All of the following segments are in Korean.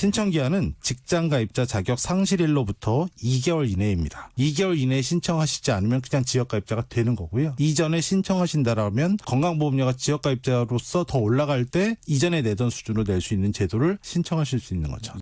신청 기한은 직장 가입자 자격 상실일로부터 2개월 이내입니다. 2개월 이내에 신청하시지 않으면 그냥 지역 가입자가 되는 거고요. 이전에 신청하신다라면 건강보험료가 지역 가입자로서 더 올라갈 때 이전에 내던 수준으로 낼 수 있는 제도를 신청하실 수 있는 거죠.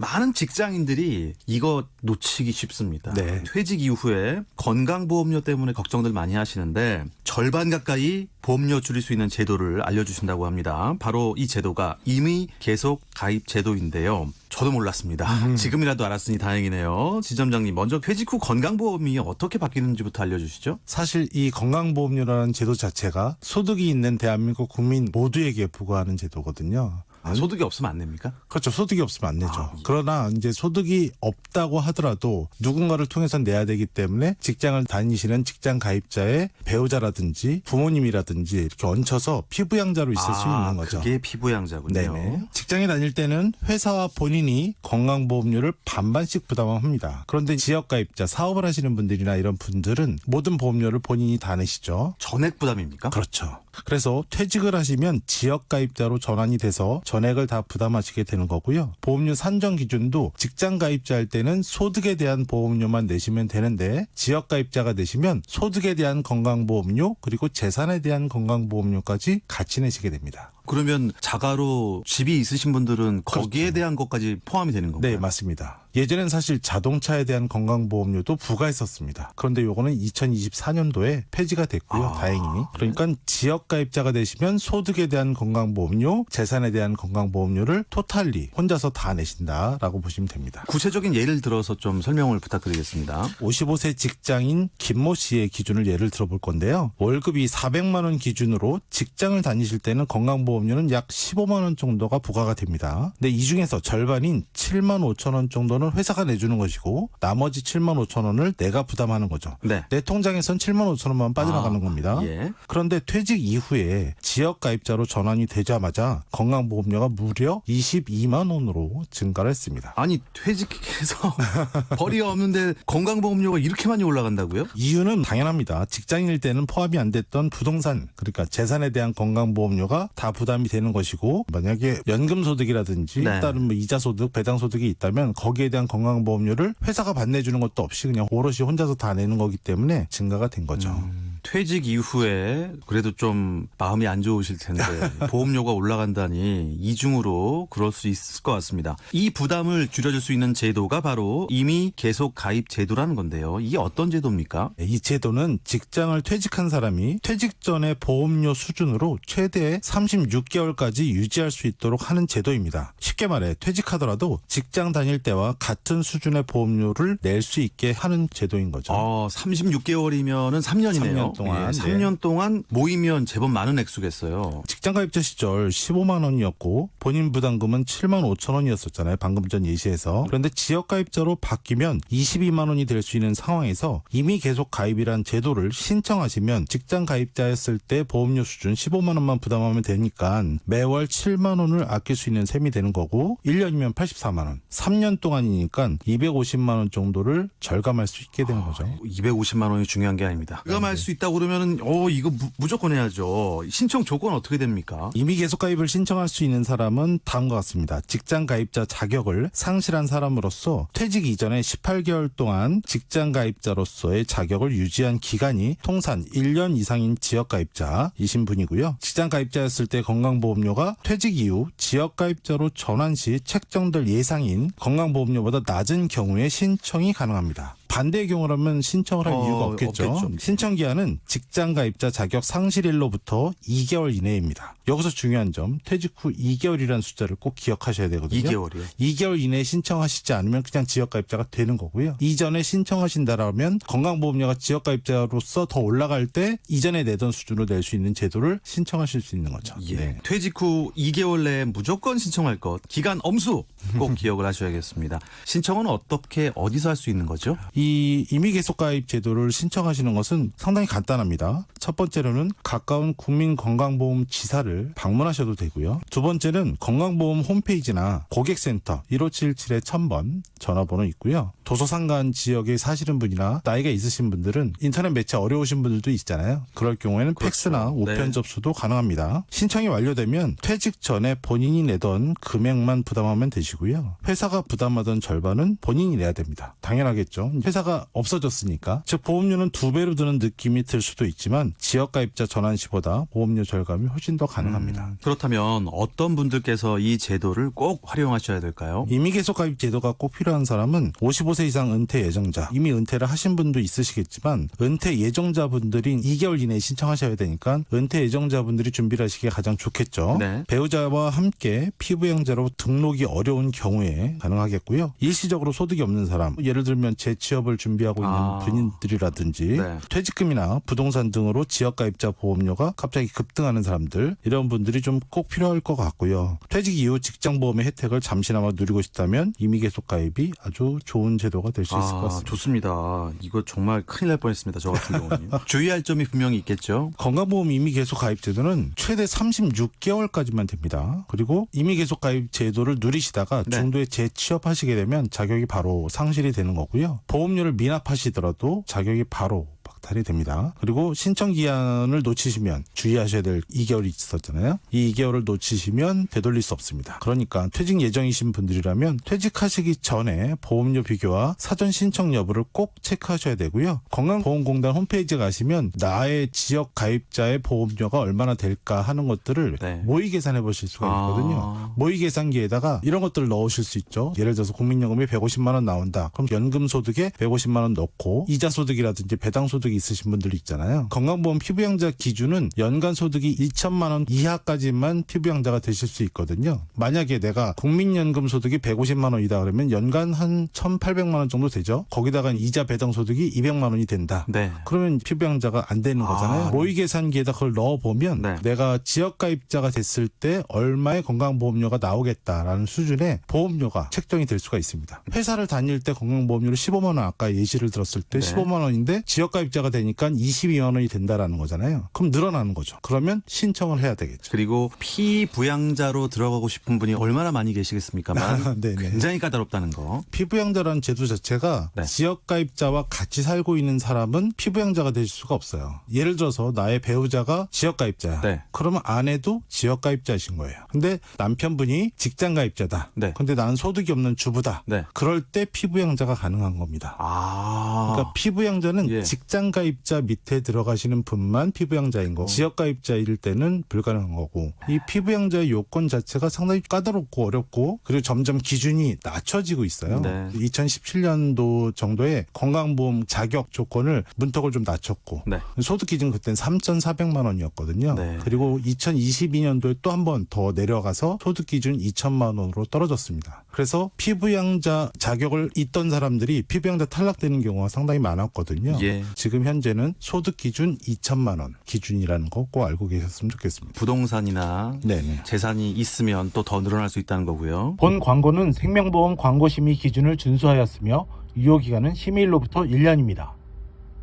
많은 직장인들이 이거 놓치기 쉽습니다. 네. 퇴직 이후에 건강보험료 때문에 걱정들 많이 하시는데 절반 가까이 보험료 줄일 수 있는 제도를 알려주신다고 합니다. 바로 이 제도가 이미 계속 가입 제도인데요. 저도 몰랐습니다. 지금이라도 알았으니 다행이네요. 지점장님 먼저 퇴직 후 건강보험이 어떻게 바뀌는지부터 알려주시죠. 사실 이 건강보험료라는 제도 자체가 소득이 있는 대한민국 국민 모두에게 부과하는 제도거든요. 아, 소득이 없으면 안 냅니까? 그렇죠. 소득이 없으면 안 내죠. 아, 예. 그러나 이제 소득이 없다고 하더라도 누군가를 통해서 내야 되기 때문에 직장을 다니시는 직장 가입자의 배우자라든지 부모님이라든지 이렇게 얹혀서 피부양자로 있을 수 있는 거죠. 아, 그게 피부양자군요. 네네. 직장에 다닐 때는 회사와 본인이 건강보험료를 반반씩 부담합니다. 그런데 지역 가입자, 사업을 하시는 분들이나 이런 분들은 모든 보험료를 본인이 다 내시죠. 전액 부담입니까? 그렇죠. 그래서 퇴직을 하시면 지역가입자로 전환이 돼서 전액을 다 부담하시게 되는 거고요. 보험료 산정 기준도 직장 가입자일 때는 소득에 대한 보험료만 내시면 되는데 지역 가입자가 되시면 소득에 대한 건강보험료 그리고 재산에 대한 건강보험료까지 같이 내시게 됩니다. 그러면 자가로 집이 있으신 분들은 거기에 대한 것까지 포함이 되는 건가요? 네, 맞습니다. 예전엔 사실 자동차에 대한 건강보험료도 부과했었습니다. 그런데 요거는 2024년도에 폐지가 됐고요. 아, 다행히. 그러니까 지역 가입자가 되시면 소득에 대한 건강보험료, 재산에 대한 건강보험료를 토탈리 혼자서 다 내신다라고 보시면 됩니다. 구체적인 예를 들어서 좀 설명을 부탁드리겠습니다. 55세 직장인 김모 씨의 기준을 예를 들어볼 건데요. 월급이 400만 원 기준으로 직장을 다니실 때는 건강보험료 는 약 15만 원 정도가 부과가 됩니다. 근데 이 중에서 절반인 7만 5천 원 정도는 회사가 내주는 것이고 나머지 7만 5천 원을 내가 부담하는 거죠. 네. 내 통장에선 7만 5천 원만 빠져나가는 아, 겁니다. 예. 그런데 퇴직 이후에 지역 가입자로 전환이 되자마자 건강보험료가 무려 22만 원으로 증가를 했습니다. 아니 퇴직해서 벌이가 없는데 건강보험료가 이렇게 많이 올라간다고요? 이유는 당연합니다. 직장인일 때는 포함이 안 됐던 부동산, 그러니까 재산에 대한 건강보험료가 다 부담이 되는 것이고, 만약에 연금 소득이라든지 네. 다른 뭐 이자 소득, 배당 소득이 있다면 거기에 대한 건강보험료를 회사가 반내주는 것도 없이 그냥 오롯이 혼자서 다 내는 거기 때문에 증가가 된 거죠. 음, 퇴직 이후에 그래도 좀 마음이 안 좋으실 텐데 보험료가 올라간다니 이중으로 그럴 수 있을 것 같습니다. 이 부담을 줄여줄 수 있는 제도가 바로 이미 계속 가입 제도라는 건데요. 이게 어떤 제도입니까? 네, 이 제도는 직장을 퇴직한 사람이 퇴직 전에 보험료 수준으로 최대 36개월까지 유지할 수 있도록 하는 제도입니다. 쉽게 말해 퇴직하더라도 직장 다닐 때와 같은 수준의 보험료를 낼 수 있게 하는 제도인 거죠. 어, 36개월이면은 3년이네요. 3년 동안, 네. 3년 동안 모이면 제법 많은 액수겠어요. 직장 가입자 시절 15만 원이었고 본인 부담금은 7만 5천 원이었었잖아요. 방금 전 예시에서. 그런데 지역 가입자로 바뀌면 22만 원이 될 수 있는 상황에서 이미 계속 가입이란 제도를 신청하시면 직장 가입자였을 때 보험료 수준 15만 원만 부담하면 되니까 매월 7만 원을 아낄 수 있는 셈이 되는 거고 1년이면 84만 원. 3년 동안이니까 250만 원 정도를 절감할 수 있게 되는 거죠. 250만 원이 중요한 게 아닙니다. 부담할 수 있 다고 그러면은 어 이거 무, 무조건 해야죠. 신청 조건 어떻게 됩니까? 이미 계속 가입을 신청할 수 있는 사람은 다음과 같습니다. 직장 가입자 자격을 상실한 사람으로서 퇴직 이전에 18개월 동안 직장 가입자로서의 자격을 유지한 기간이 통산 1년 이상인 지역 가입자이신 분이고요. 직장 가입자였을 때 건강보험료가 퇴직 이후 지역 가입자로 전환 시 책정될 예상인 건강보험료보다 낮은 경우에 신청이 가능합니다. 반대의 경우라면 신청을 할 어, 이유가 없겠죠. 없겠죠. 신청 기한은 직장 가입자 자격 상실일로부터 2개월 이내입니다. 여기서 중요한 점, 퇴직 후 2개월이라는 숫자를 꼭 기억하셔야 되거든요. 2개월이요. 2개월 이내에 신청하시지 않으면 그냥 지역 가입자가 되는 거고요. 이전에 신청하신다라면 건강보험료가 지역 가입자로서 더 올라갈 때 이전에 내던 수준으로 낼 수 있는 제도를 신청하실 수 있는 거죠. 예. 네. 퇴직 후 2개월 내에 무조건 신청할 것. 기간 엄수 꼭 기억을 하셔야겠습니다. 신청은 어떻게 어디서 할 수 있는 거죠? 이이 이미 계속 가입 제도를 신청하시는 것은 상당히 간단합니다. 첫 번째로는 가까운 국민건강보험 지사를 방문하셔도 되고요. 두 번째는 건강보험 홈페이지나 고객센터 1577에 1000번 전화번호 있고요. 도서상간 지역에 사시는 분이나 나이가 있으신 분들은 인터넷 매체 어려우신 분들도 있잖아요. 그럴 경우에는 그렇죠. 팩스나 우편 네. 접수도 가능합니다. 신청이 완료되면 퇴직 전에 본인이 내던 금액만 부담하면 되시고요. 회사가 부담하던 절반은 본인이 내야 됩니다. 당연하겠죠. 회사가 없어졌으니까. 즉 보험료는 두 배로 드는 느낌이 들 수도 있지만 지역가입자 전환 시보다 보험료 절감이 훨씬 더 가능합니다. 음, 그렇다면 어떤 분들께서 이 제도를 꼭 활용하셔야 될까요? 이미 계속 가입 제도가 꼭 필요한 사람은 55세 이상 은퇴 예정자, 이미 은퇴를 하신 분도 있으시겠지만 은퇴 예정자분들이 2개월 이내에 신청하셔야 되니까 은퇴 예정자분들이 준비를 하시기에 가장 좋겠죠. 네. 배우자와 함께 피부양자로 등록이 어려운 경우에 가능하겠고요. 일시적으로 소득이 없는 사람, 예를 들면 재취업 을 준비하고 있는 아. 분들이라든지 네. 퇴직금이나 부동산 등으로 지역가입자 보험료가 갑자기 급등하는 사람들 이런 분들이 좀 꼭 필요할 것 같고요. 퇴직 이후 직장보험의 혜택을 잠시나마 누리고 싶다면 이미 계속 가입이 아주 좋은 제도가 될 수 있을 것 아, 같습니다. 좋습니다. 이거 정말 큰일 날 뻔했습니다. 저 같은 경우는 주의할 점이 분명히 있겠죠. 건강보험 이미 계속 가입 제도는 최대 36개월까지만 됩니다. 그리고 이미 계속 가입 제도를 누리시다가 네. 중도에 재취업하시게 되면 자격이 바로 상실이 되는 거고요. 보험 료를 미납하시더라도 자격이 바로 박탈이 됩니다. 그리고 신청 기한을 놓치시면 주의하셔야 될 2개월이 있었잖아요. 이 2개월을 놓치시면 되돌릴 수 없습니다. 그러니까 퇴직 예정이신 분들이라면 퇴직하시기 전에 보험료 비교와 사전 신청 여부를 꼭 체크하셔야 되고요. 건강보험공단 홈페이지에 가시면 나의 지역 가입자의 보험료가 얼마나 될까 하는 것들을 네. 모의 계산해 보실 수가 있거든요. 아. 모의 계산기에다가 이런 것들을 넣으실 수 있죠. 예를 들어서 국민연금이 150만 원 나온다. 그럼 연금 소득에 150만 원 넣고 이자 소득이라든지 배당 소득 이 있으신 분들 있잖아요. 건강보험 피부양자 기준은 연간 소득이 2천만 원 이하까지만 피부양자가 되실 수 있거든요. 만약에 내가 국민연금 소득이 150만 원이다 그러면 연간 한 1,800만 원 정도 되죠. 거기다가 이자 배당 소득이 200만 원이 된다. 네. 그러면 피부양자가 안 되는 거잖아요. 아. 모의 계산기에다 그걸 넣어 보면 네. 내가 지역 가입자가 됐을 때 얼마의 건강보험료가 나오겠다라는 수준의 보험료가 책정이 될 수가 있습니다. 회사를 다닐 때 건강보험료를 15만 원 아까 예시를 들었을 때 네. 15만 원인데 지역 가입자 가 되니까 22만 원이 된다라는 거잖아요. 그럼 늘어나는 거죠. 그러면 신청을 해야 되겠죠. 그리고 피부양자로 들어가고 싶은 분이 얼마나 많이 계시겠습니까만 아, 네네. 굉장히 까다롭다는 거. 피부양자라는 제도 자체가 네. 지역 가입자와 같이 살고 있는 사람은 피부양자가 될 수가 없어요. 예를 들어서 나의 배우자가 지역 가입자야. 네. 그러면 아내도 지역 가입자이신 거예요. 근데 남편분이 직장 가입자다. 네. 근데 나는 소득이 없는 주부다. 네. 그럴 때 피부양자가 가능한 겁니다. 아. 그러니까 피부양자는 예. 직장 가입자 밑에 들어가시는 분만 피부양자인 거. 지역 가입자일 때는 불가능한 거고. 이 피부양자의 요건 자체가 상당히 까다롭고 어렵고 그리고 점점 기준이 낮춰지고 있어요. 네. 2017년도 정도에 건강보험 자격 조건을 문턱을 좀 낮췄고 네. 소득 기준 그때는 3,400만 원이었거든요. 네. 그리고 2022년도에 또 한 번 더 내려가서 소득 기준 2천만 원으로 떨어졌습니다. 그래서 피부양자 자격을 있던 사람들이 피부양자 탈락되는 경우가 상당히 많았거든요. 예. 지금 현재는 소득 기준 2천만 원 기준이라는 거 꼭 알고 계셨으면 좋겠습니다. 부동산이나 네네. 재산이 있으면 또 더 늘어날 수 있다는 거고요. 본 광고는 생명보험 광고심의 기준을 준수하였으며 유효기간은 심의일로부터 1년입니다.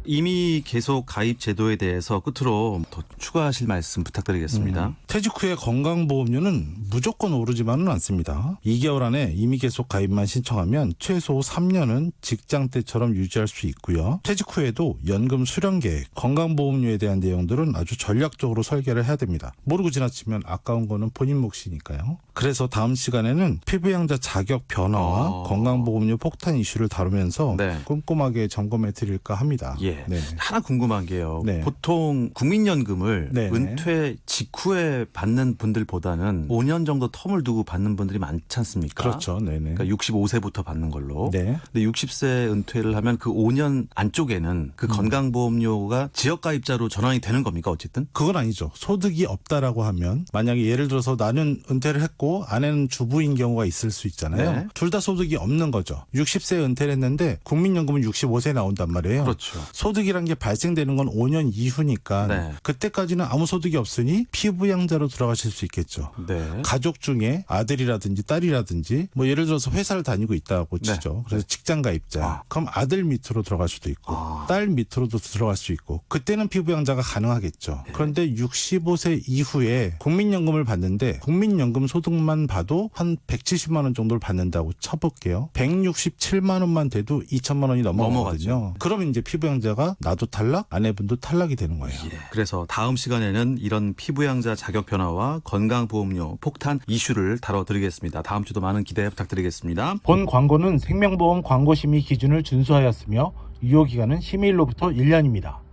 이미 계속 가입 제도에 대해서 끝으로 더 추가하실 말씀 부탁드리겠습니다. 퇴직 후에 건강보험료는 무조건 오르지만은 않습니다. 2개월 안에 이미 계속 가입만 신청하면 최소 3년은 직장 때처럼 유지할 수 있고요. 퇴직 후에도 연금 수령 계획, 건강보험료에 대한 내용들은 아주 전략적으로 설계를 해야 됩니다. 모르고 지나치면 아까운 거는 본인 몫이니까요. 그래서 다음 시간에는 피부양자 자격 변화와 어. 건강보험료 폭탄 이슈를 다루면서 네. 꼼꼼하게 점검해 드릴까 합니다. 예. 네. 하나 궁금한 게요. 네. 보통 국민연금을 네. 은퇴 직후에 받는 분들보다는 5년 정도 텀을 두고 받는 분들이 많지 않습니까? 그렇죠. 네네. 그러니까 65세부터 받는 걸로. 네. 근데 60세 은퇴를 하면 그 5년 안쪽에는 음. 그 건강보험료가 지역가입자로 전환이 되는 겁니까 어쨌든? 그건 아니죠. 소득이 없다라고 하면 만약에 예를 들어서 나는 은퇴를 했고 아내는 주부인 경우가 있을 수 있잖아요. 네. 둘다 소득이 없는 거죠. 60세에 은퇴를 했는데 국민연금은 65세에 나온단 말이에요. 그렇죠. 소득이란 게 발생되는 건 5년 이후니까 네. 그때까지는 아무 소득이 없으니 피부양자로 들어가실 수 있겠죠. 네. 가족 중에 아들이라든지 딸이라든지 뭐 예를 들어서 회사를 다니고 있다고 네. 치죠. 그래서 직장 가입자. 아. 그럼 아들 밑으로 들어갈 수도 있고 아. 딸 밑으로도 들어갈 수 있고 그때는 피부양자가 가능하겠죠. 네. 그런데 65세 이후에 국민연금을 받는데 국민연금 소득만 봐도 한 170만 원 정도를 받는다고 쳐볼게요. 167만 원만 돼도 2천만 원이 넘어가거든요. 그럼 이제 피부양자 가 나도 탈락, 아내분도 탈락이 되는 거예요. 예. 그래서 다음 시간에는 이런 피부양자 자격 변화와 건강보험료 폭탄 이슈를 다뤄드리겠습니다. 다음 주도 많은 기대 부탁드리겠습니다. 본 광고는 생명보험 광고심의 기준을 준수하였으며 유효기간은 심의일로부터 1년입니다.